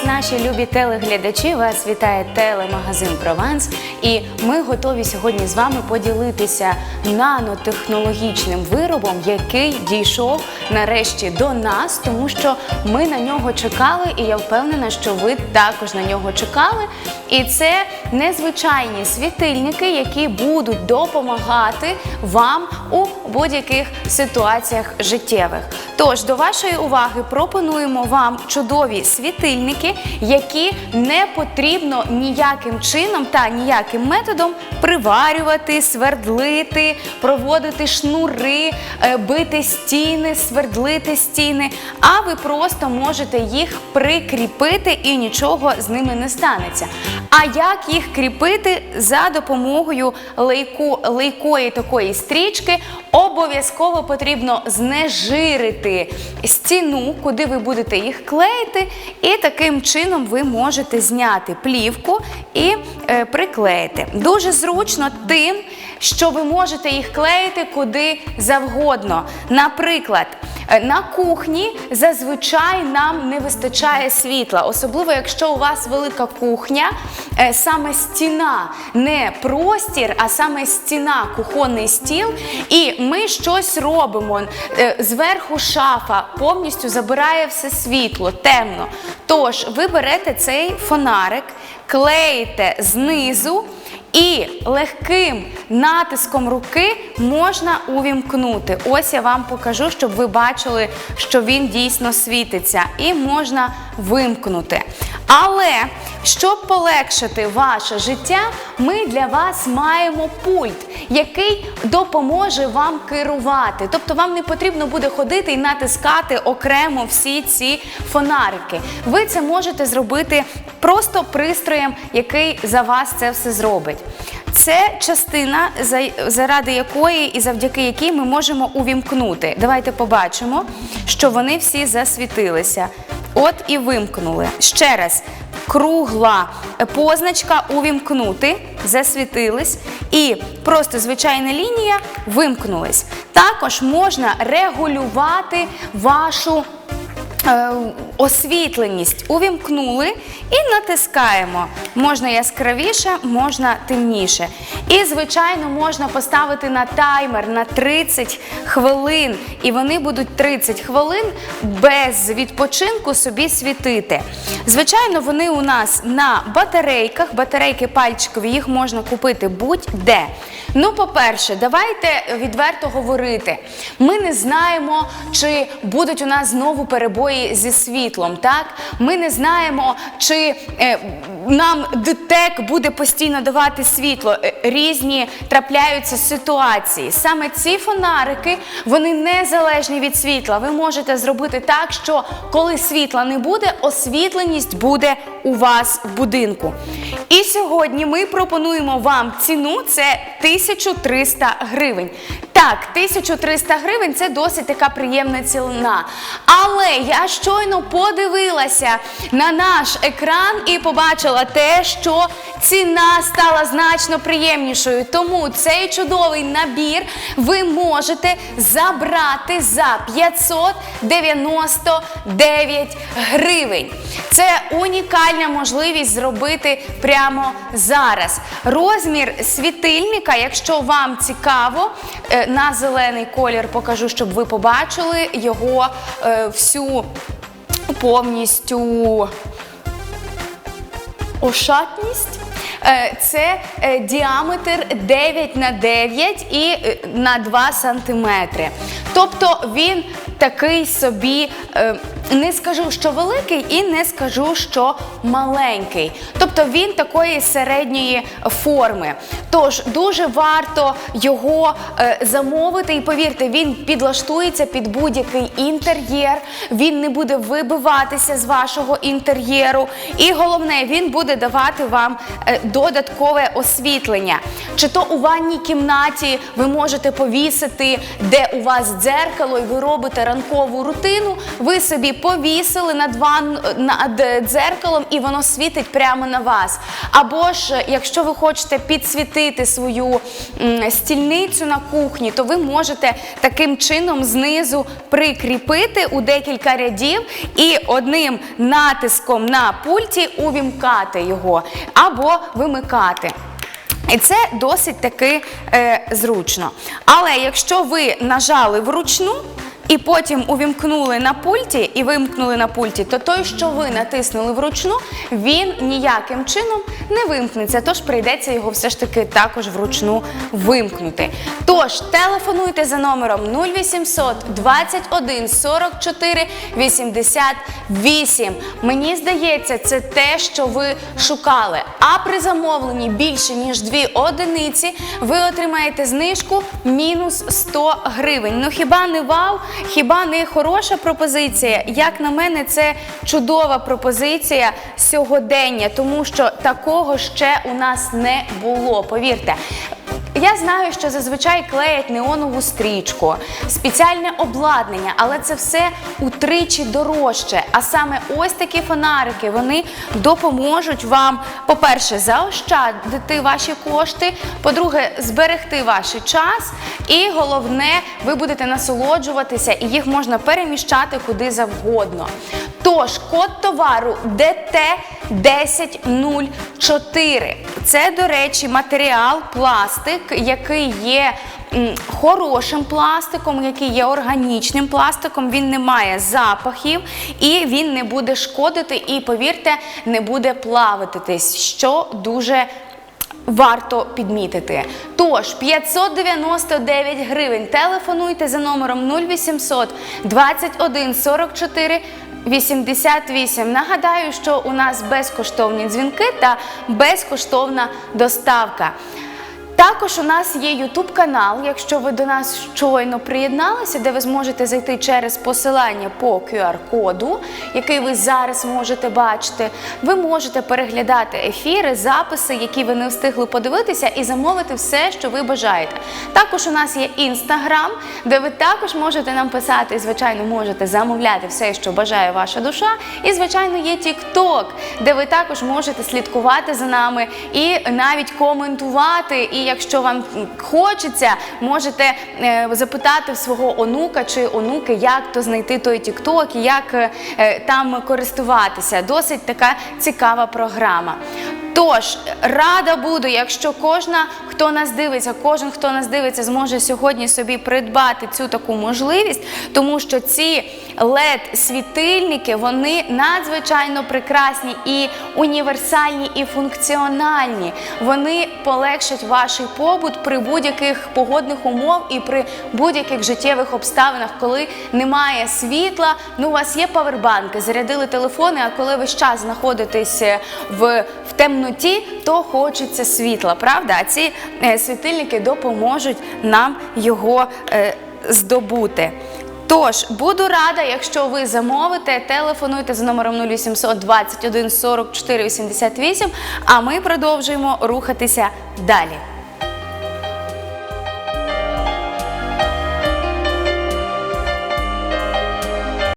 вас, наші любі телеглядачі. Вас вітає телемагазин Прованс. І ми готові сьогодні з вами поділитися нанотехнологічним виробом, який дійшов нарешті до нас, тому що ми на нього чекали, і я впевнена, що ви також на нього чекали. І це незвичайні світильники, які будуть допомагати вам у будь-яких ситуаціях життєвих. Тож до вашої уваги пропонуємо вам чудові світильники, які не потрібно ніяким чином та ніяким методом приварювати, свердлити, проводити шнури, е, бити стіни, свердлити стіни. А ви просто можете їх прикріпити і нічого з ними не станеться. А як їх кріпити за допомогою лейку, лейкої такої стрічки? Обов'язково потрібно знежирити стіну, куди ви будете їх клеїти, і таким чином ви можете зняти плівку і е, приклеїти. Дуже зручно тим, що ви можете їх клеїти куди завгодно. Наприклад, е, на кухні зазвичай нам не вистачає світла, особливо якщо у вас велика кухня, е, саме стіна, не простір, а саме стіна, кухонний стіл. І ми щось робимо. Е, Зверху шафа повністю забирає все світло, темно. Тож ви берете цей фонарик, клеїте знизу. І легким натиском руки можна увімкнути. Ось я вам покажу, щоб ви бачили, що він дійсно світиться, і можна вимкнути. Але щоб полегшити ваше життя, ми для вас маємо пульт, який допоможе вам керувати. Тобто вам не потрібно буде ходити і натискати окремо всі ці фонарики. Ви це можете зробити просто пристроєм, який за вас це все зробить. Це частина, заради якої і завдяки якій ми можемо увімкнути. Давайте побачимо, що вони всі засвітилися. От і вимкнули. Ще раз. Кругла позначка увімкнути, засвітились, і просто звичайна лінія вимкнулись. Також можна регулювати вашу е, освітленість увімкнули і натискаємо. Можна яскравіше, можна темніше. І, звичайно, можна поставити на таймер на 30 хвилин, і вони будуть 30 хвилин без відпочинку собі світити. Звичайно, вони у нас на батарейках, батарейки пальчикові, їх можна купити будь-де. Ну, по-перше, давайте відверто говорити. Ми не знаємо, чи будуть у нас знову перебої зі світлом. Так, ми не знаємо, чи е, нам ДТЕК буде постійно давати світло. Е, Різні трапляються ситуації. Саме ці фонарики вони незалежні від світла. Ви можете зробити так, що коли світла не буде, освітленість буде у вас в будинку. І сьогодні ми пропонуємо вам ціну це 1300 гривень. Так, 1300 гривень це досить така приємна ціна. Але я щойно подивилася на наш екран і побачила те, що ціна стала значно приємнішою. Тому цей чудовий набір ви можете забрати за 599 гривень. Це унікальна можливість зробити прямо зараз. Розмір світильника, якщо вам цікаво, на зелений колір покажу, щоб ви побачили його е, всю повністю ошатність. Е, Це е, діаметр 9 на 9 і е, на 2 сантиметри. Тобто він такий собі, е, не скажу, що великий, і не скажу, що маленький. Тобто він такої середньої форми. Тож дуже варто його е, замовити, і повірте, він підлаштується під будь-який інтер'єр, він не буде вибиватися з вашого інтер'єру. І головне, він буде давати вам е, додаткове освітлення. Чи то у ванній кімнаті ви можете повісити, де у вас дзеркало, і ви робите ранкову рутину, ви собі повісили над, ван... над дзеркалом і воно світить прямо на вас. Або ж, якщо ви хочете підсвітити свою стільницю на кухні, то ви можете таким чином знизу прикріпити у декілька рядів і одним натиском на пульті увімкати його або вимикати. І це досить таки е, зручно. Але якщо ви нажали вручну і потім увімкнули на пульті і вимкнули на пульті, то той, що ви натиснули вручну, він ніяким чином не вимкнеться. Тож прийдеться його все ж таки також вручну вимкнути. Тож телефонуйте за номером 0800 21 44 88. Мені здається, це те, що ви шукали. А при замовленні більше ніж дві одиниці, ви отримаєте знижку мінус 100 гривень. Ну хіба не вау? Хіба не хороша пропозиція? Як на мене, це чудова пропозиція сьогодення, тому що такого ще у нас не було. Повірте. Я знаю, що зазвичай клеять неонову стрічку, спеціальне обладнання, але це все утричі дорожче. А саме ось такі фонарики вони допоможуть вам, по-перше, заощадити ваші кошти, по-друге, зберегти ваш час. І головне, ви будете насолоджуватися і їх можна переміщати куди завгодно. Тож, код товару ДТ 1004. Це, до речі, матеріал, пластик, який є хорошим пластиком, який є органічним пластиком. Він не має запахів і він не буде шкодити, і повірте, не буде плавитись, що дуже. Варто підмітити. Тож 599 гривень. Телефонуйте за номером 0800 21 44 88. Нагадаю, що у нас безкоштовні дзвінки та безкоштовна доставка. Також у нас є YouTube канал, якщо ви до нас щойно приєдналися, де ви зможете зайти через посилання по QR-коду, який ви зараз можете бачити. Ви можете переглядати ефіри, записи, які ви не встигли подивитися, і замовити все, що ви бажаєте. Також у нас є Instagram, де ви також можете нам писати, і, звичайно, можете замовляти все, що бажає ваша душа. І, звичайно, є TikTok, де ви також можете слідкувати за нами і навіть коментувати. І якщо вам хочеться, можете е, запитати в свого онука чи онуки, як то знайти той TikTok і як е, там користуватися. Досить така цікава програма. Тож рада буду, якщо кожна, хто нас дивиться, кожен, хто нас дивиться, зможе сьогодні собі придбати цю таку можливість, тому що ці led світильники вони надзвичайно прекрасні і універсальні, і функціональні. Вони полегшать ваш побут при будь-яких погодних умов і при будь-яких життєвих обставинах, коли немає світла. Ну, у вас є павербанки, зарядили телефони, а коли ви час знаходитесь в, в темноті, то хочеться світла, правда? А ці е, світильники допоможуть нам його е, здобути. Тож, буду рада, якщо ви замовите, телефонуйте за номером 0800 21 44 88, а ми продовжуємо рухатися далі.